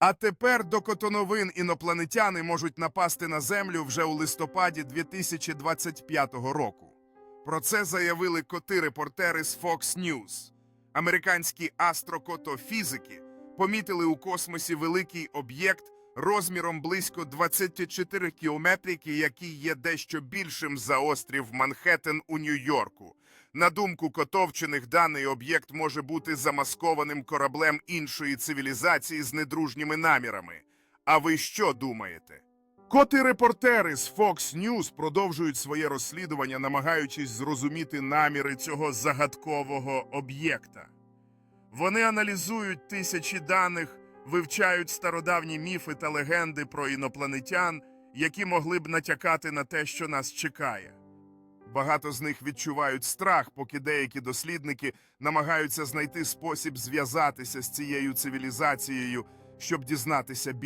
А тепер до котоновин інопланетяни можуть напасти на Землю вже у листопаді 2025 року. Про це заявили коти-репортери з Fox News. Американські астрокотофізики помітили у космосі великий об'єкт розміром близько 24 кілометрики, який є дещо більшим за острів Манхеттен у Нью-Йорку. На думку котовчених, даний об'єкт може бути замаскованим кораблем іншої цивілізації з недружніми намірами. А ви що думаєте? Коти-репортери з Fox News продовжують своє розслідування, намагаючись зрозуміти наміри цього загадкового об'єкта. Вони аналізують тисячі даних, вивчають стародавні міфи та легенди про інопланетян, які могли б натякати на те, що нас чекає. Багато з них відчувають страх, поки деякі дослідники намагаються знайти спосіб зв'язатися з цією цивілізацією, щоб дізнатися більше.